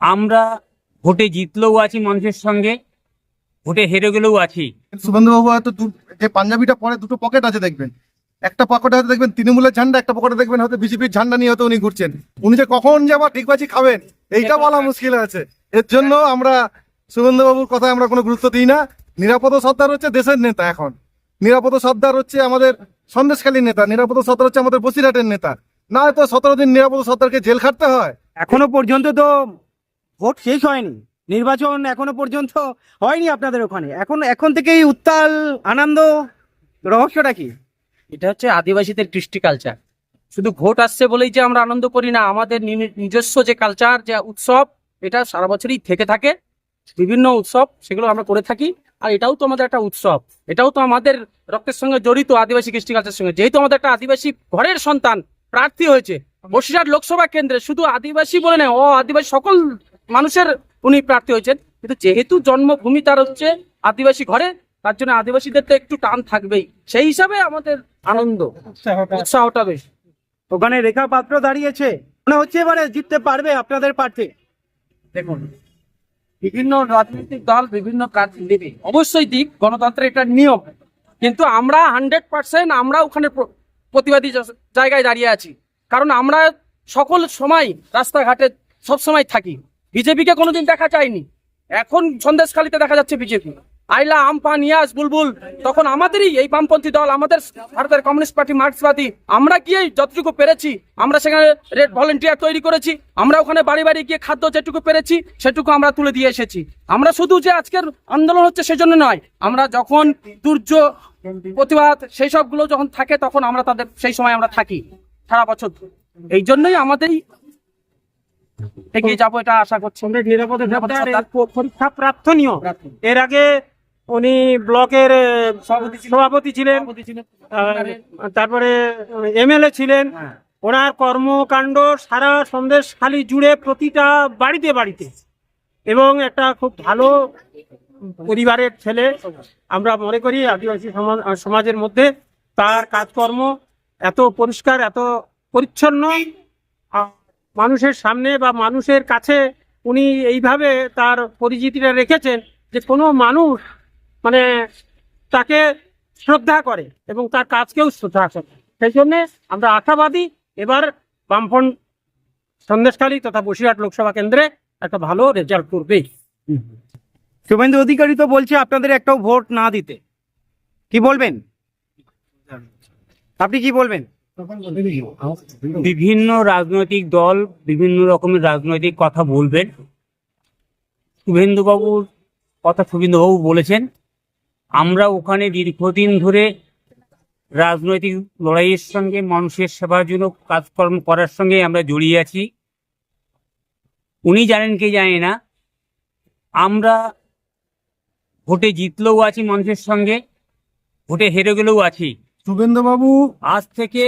আমরা ভোটে জিতলেও আছি মানুষের সঙ্গে ভোটে হেরে গেলেও আছি। শুভেন্দুবাবু হয়তো দু- যে পাঞ্জাবিটা পরে দুটো পকেট আছে দেখবেন। একটা পকেটে হয়তো দেখবেন তৃণমূলের ঝান্ডা একটা পকেটে দেখবেন হয়তো বিজেপির ঝান্ডা নিয়ে হয়তো উনি ঘুরছেন। উনি যে কখন যে আবার ঠিকবাজি খাবেন এইটা বলা মুশকিল আছে। এর জন্য আমরা শুভেন্দুবাবুর কথায় আমরা কোনো গুরুত্ব দিই না। নিরাপদ সর্দার হচ্ছে দেশের নেতা এখন। নিরাপদ সর্দার হচ্ছে আমাদের সন্দেশখালীর নেতা নিরাপদ সর্দার হচ্ছে আমাদের বসিরহাটের নেতা। না তো সতেরো দিন নিরাপদ সর্দারকে জেল খাটতে হয়। এখনও পর্যন্ত তো ভোট শেষ হয়নি। নির্বাচন এখনও পর্যন্ত হয়নি আপনাদের ওখানে। এখন এখন থেকেই উত্তাল, আনন্দ, রহস্যটা কি? এটা হচ্ছে আদিবাসীদের কৃষ্টি কালচার শুধু ভোট আসছে বলেই যে আমরা আনন্দ করি না, আমাদের নিজস্ব যে কালচার যে উৎসব, এটা সারা বছরই থেকে থাকে। বিভিন্ন উৎসব, সেগুলো আমরা করে থাকি। আর এটাও তো আমাদের একটা উৎসব। এটাও তো আমাদের রক্তের সঙ্গে জড়িত আদিবাসী কৃষ্টি কালচারের সঙ্গে। যেহেতু আমাদের একটা আদিবাসী ঘরের সন্তান, প্রার্থী হয়েছে, বসিরহাট লোকসভা কেন্দ্রে শুধু আদিবাসী বলে নয় ও আদিবাসী সকল মানুষের উনি প্রার্থী হয়েছেন। কিন্তু যেহেতু জন্মভূমি তার হচ্ছে আদিবাসী ঘরে তার জন্য আদিবাসীদের তো একটু টান থাকবেই। সেই হিসাবে আমাদের আনন্দ উৎসাহটা। বেশ। ওখানে রেখা পাত্র দাঁড়িয়েছে। মনে হচ্ছে এবারে জিততে পারবে আপনাদের প্রার্থী। দেখুন বিভিন্ন রাজনৈতিক দল বিভিন্ন কাজ দেবে অবশ্যই দিক গণতন্ত্রের এটা নিয়ম। কিন্তু আমরা হান্ড্রেড পার্সেন্ট আমরা ওখানে প্রতিবাদী জায়গায় দাঁড়িয়ে আছি। কারণ আমরা সকল সময় রাস্তাঘাটে সব সময় থাকি। বিজেপিকে কোনোদিন দেখা যায়নি। এখন সন্দেশখালিতে দেখা যাচ্ছে বিজেপি। আইলা আমপান ইয়াস বুলবুল, তখন আমাদেরই এই বামপন্থী দল, আমাদের ভারতের কমিউনিস্ট পার্টি, মার্ক্সবাদী। আমরা গিয়ে যতটুকু পেরেছি, আমরা সেখানে রেড ভলেন্টিয়ার তৈরি করেছি, আমরা ওখানে বাড়ি বাড়ি গিয়ে খাদ্য যেটুকু পেরেছি, সেটুকু আমরা তুলে দিয়ে এসেছি। আমরা শুধু যে আজকের আন্দোলন হচ্ছে সেজন্য নয়, আমরা যখন দুর্য প্রতিবাদ সেই সবগুলো যখন থাকে, তখন আমরা তাদের, সেই সময় আমরা থাকি, সারা বছর এই জন্যই আমাদেরই এগিয়ে যাব এটা আশা করছি। নিরাপদে। পরীক্ষা প্রার্থনীয় এর আগে উনি ব্লকের সভাপতি ছিলেন। তারপরে এমএলএ ছিলেন। হ্যাঁ। ওনার কর্মকাণ্ড সারা সন্দেশ খালি জুড়ে প্রতিটা বাড়িতে বাড়িতে। এবং একটা খুব ভালো পরিবারের ছেলে। আমরা মনে করি আদিবাসী সমাজ- সমাজের মধ্যে তার কাজকর্ম এত পরিষ্কার এত পরিচ্ছন্ন। মানুষের সামনে বা মানুষের কাছে উনি এইভাবে তার পরিচিতিটা রেখেছেন যে কোনো মানুষ মানে তাকে শ্রদ্ধা করে এবং তার কাজকেও শ্রদ্ধা করে। সেই জন্য আমরা আশাবাদী এবার বামফ্রন্ট সন্দেশখালী তথা বসিরহাট লোকসভা কেন্দ্রে একটা ভালো রেজাল্ট করবে। শুভেন্দু অধিকারী তো বলছে আপনাদের একটাও ভোট না দিতে। কি বলবেন? আপনি কি বলবেন? বিভিন্ন রাজনৈতিক দল বিভিন্ন রকমের রাজনৈতিক কথা বলবেন। শুভেন্দুবাবুর কথা শুভেন্দুবাবু বলেছেন, আমরা ওখানে দীর্ঘদিন ধরে রাজনৈতিক লড়াইয়ের সঙ্গে, মানুষের সেবার জন্য কাজকর্ম করার সঙ্গে আমরা জড়িয়ে আছি। উনি জানেন কে জানে না, আমরা ভোটে জিতলেও আছি মানুষের সঙ্গে, ভোটে হেরে গেলেও আছি। শুভেন্দুবাবু আজ থেকে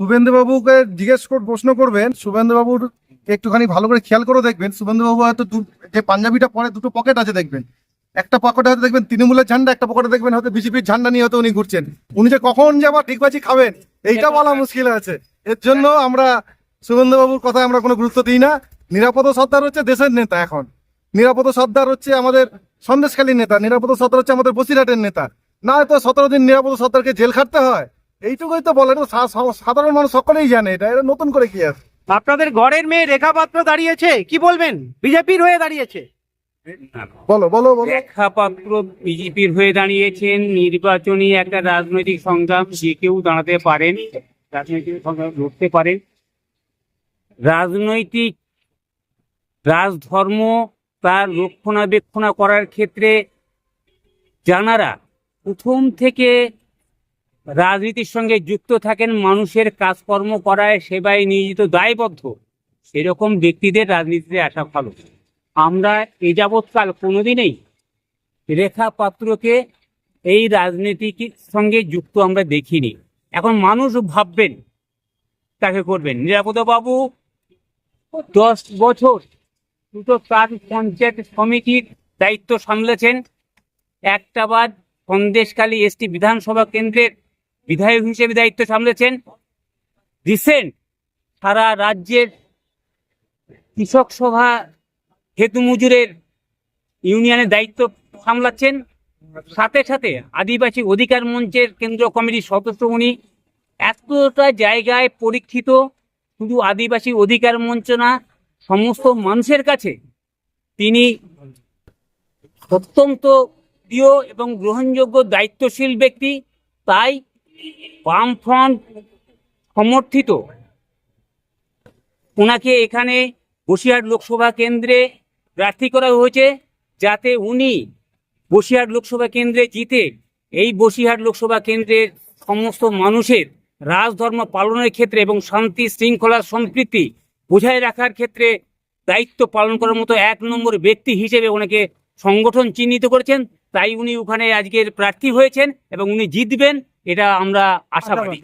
শুভেন্দুবাবুকে জিজ্ঞেস কর প্রশ্ন করবেন। শুভেন্দুবাবুর একটুখানি ভালো করে খেয়াল করে দেখবেন। শুভেন্দুবাবু হয়তো যে পাঞ্জাবিটা পরে দুটো পকেট আছে দেখবেন। একটা পকেটে হয়তো দেখবেন তৃণমূলের ঝান্ডা একটা পকেটে দেখবেন হয়তো বিজেপির ঝান্ডা নিয়ে হয়তো উনি ঘুরছেন। উনি যে কখন যে আবার ঠিকবাজি খাবেন এইটা বলা মুশকিল আছে। এর জন্য আমরা শুভেন্দুবাবুর কথায় আমরা কোনো গুরুত্ব দিই না। নিরাপদ সর্দার হচ্ছে দেশের নেতা এখন। নিরাপদ সর্দার হচ্ছে আমাদের সন্দেশখালীর নেতা। নিরাপদ সর্দার হচ্ছে আমাদের বসিরহাটের নেতা। না তো সতেরো দিন নিরাপদ সর্দারকে জেল খাটতে হয়। এইটুকুই তো বলে এটা সা- সা- সাধারণ মানুষ সকলেই জানে এটা এটা নতুন করে কি আছে। আপনাদের ঘরের মেয়ে রেখা পাত্র দাঁড়িয়েছে কি বলবেন? বিজেপির হয়ে দাঁড়িয়েছে। বলো বলো বলো। রেখা পাত্র বিজেপির হয়ে দাঁড়িয়েছেন নির্বাচনী একটা রাজনৈতিক সংগ্রাম যে কেউ দাঁড়াতে পারেন রাজনৈতিক সংগ্রাম লড়তে পারেন। রাজনৈতিক রাজধর্ম তার রক্ষণাবেক্ষণা করার ক্ষেত্রে জানারা প্রথম থেকে রাজনীতির সঙ্গে যুক্ত থাকেন, মানুষের কাজকর্ম করায়, সেবায় নিয়োজিত, দায়বদ্ধ। সেরকম ব্যক্তিদের রাজনীতিতে আসা ভালো। আমরা এ যাবৎকাল কোনোদিনই রেখা পাত্রকে এই রাজনীতির সঙ্গে যুক্ত আমরা দেখিনি। এখন মানুষ ভাববেন, তাকে করবেন। নিরাপদবাবু, দশ বছর দুটো প্রাণ পঞ্চায়েত সমিতির দায়িত্ব সামলেছেন। একটা বাদ সন্দেশখালী এসটি বিধানসভা কেন্দ্রের বিধায়ক হিসেবে দায়িত্ব সামলেছেন। রিসেন্ট সারা রাজ্যের কৃষক সভা হেতু মজুরের ইউনিয়নের দায়িত্ব সামলাচ্ছেন। সাথে সাথে আদিবাসী অধিকার মঞ্চের কেন্দ্র কমিটির সদস্য উনি এতটা জায়গায় পরীক্ষিত শুধু আদিবাসী অধিকার মঞ্চ না, সমস্ত মানুষের কাছে তিনি অত্যন্ত প্রিয় এবং গ্রহণযোগ্য দায়িত্বশীল ব্যক্তি, তাই বামফ্রন্ট সমর্থিত। ওনাকে এখানে বসিরহাট লোকসভা কেন্দ্রে প্রার্থী করা হয়েছে, যাতে উনি বসিরহাট লোকসভা কেন্দ্রে জিতে। এই বসিরহাট লোকসভা কেন্দ্রের সমস্ত মানুষের রাজধর্ম পালনের ক্ষেত্রে এবং শান্তি, শৃঙ্খলা, সম্প্রীতি বজায় রাখার ক্ষেত্রে দায়িত্ব পালন করার মতো এক নম্বর ব্যক্তি হিসেবে ওনাকে সংগঠন চিহ্নিত করেছেন, তাই উনি ওখানে আজকের প্রার্থী হয়েছেন এবং উনি জিতবেন, এটা আমরা আশাবাদী।